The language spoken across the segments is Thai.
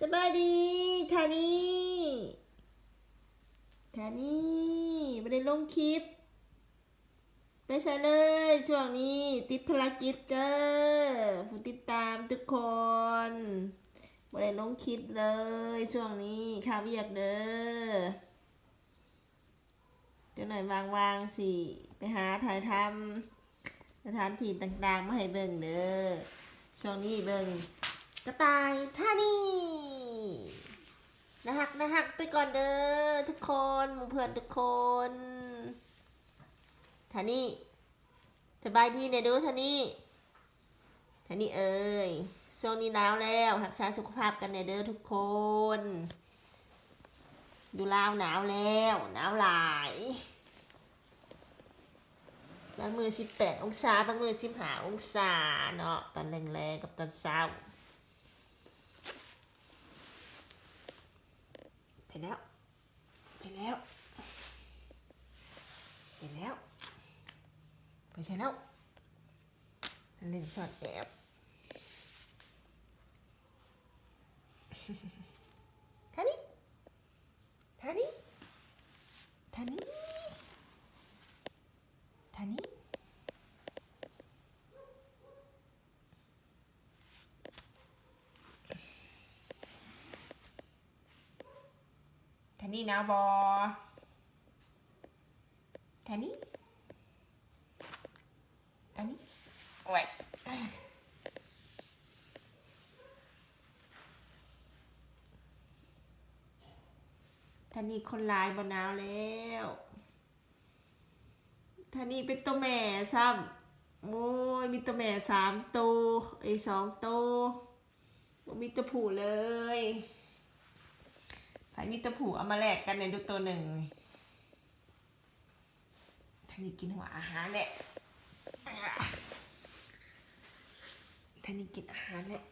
สบายดีทานี่ทานี่ไม่ได้ลงคลิปไปใส่เลยช่วงนี้ติดภารกิจเจ้อผู้ติดตามทุกคนไม่ได้ลงคลิปเลย ช่วงนี้ข่าวเวียกเด้อเจะหน่อยวางๆสิ ไปหาถ่ายทำสถานที่ต่างๆ มาให้เบิ่งเด้อช่วงนี้เบิ่ง กระต่ายท่านี่นะฮักนะฮักไปก่อนเด้อทุกคนหมู่เพื่อนทุกคนท่านี่สบายดีเนี่ยดูท่านี่ท่านี่เอ้ยช่วงนี้หนาวแล้วรักษาสุขภาพกันเนี่ยเด้อทุกคนอยู่ลาวหนาวแล้วหนาวหลายบางมือสิบแปดองศาบางมือสิบห้าองศาเนาะตอนแรงๆกับตอนเช้า ไป แล้ว ไปแล้ว ไปแล้ว ไปใช่แล้วเล่นสอดแอบ ท่านี้ท่านี้ท่านี้ท่านี้ท่า นี้นะบอท่านี้ท่านี้โอ้ยท่านี่คนร้ายบนาวแล้วท่านี่เป็นตัวแม่ซ้ำโอ้ยมีตัวแม่สามตัวไอ้สองตัวมีตัวผู้เลย ใครมีตะผูเอามาแลกกันในดูตัวหนึ่งท่านี่กินหัวอาหารแหละท่านี่กินอาหารแหละ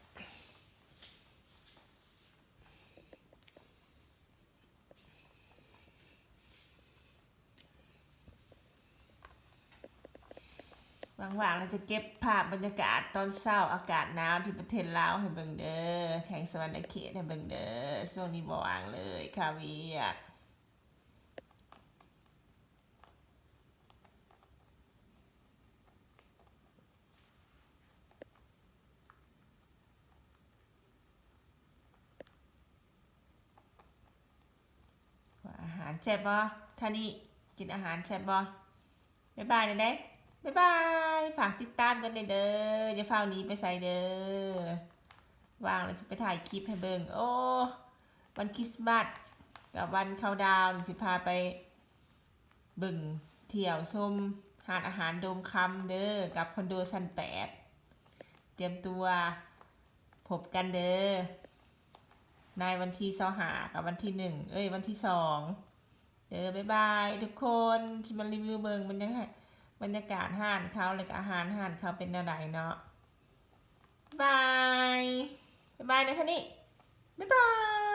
ว่างๆเราจะเก็บภาพบรรยากาศตอนเช้าอากาศหนาวที่ประเทศลาวให้เบิ่งเด้อแข่งสวรรค์เขตให้เบิ่งเด้อช่วงนี้บ่ว่างเลยคาเวียกว่าอาหารแซ่บบ่ท่านี่กินอาหารแซ่บบ่บ๊ายบายเลยเด้ บ๊ายบาย ฝากติดตามกันเลยเด้ออย่าเฝ้านี้ไปใส่เด้อว่างแล้วจะไปถ่ายคลิปให้เบิ่งโอ้ วันคริสต์มาสกับวันเข้าดาวน์สิพาไปเบิ่งเที่ยวชมหาดอาหารโดมคำเด้อกับคอนโดชั้นแปดเตรียมตัวพบกันเด้อในวันที่สองหากับวันที่หนึ่งเอ้ยวันที่สองเด้อบ๊ายบาย ทุกคนที่มารีวิวเบิ่งมันยังไง บรรยากาศห้านเขาเลยก็อาหารห้านเขาเป็นอะไรเนาะบายบายนท่านี่บ๊ายบาย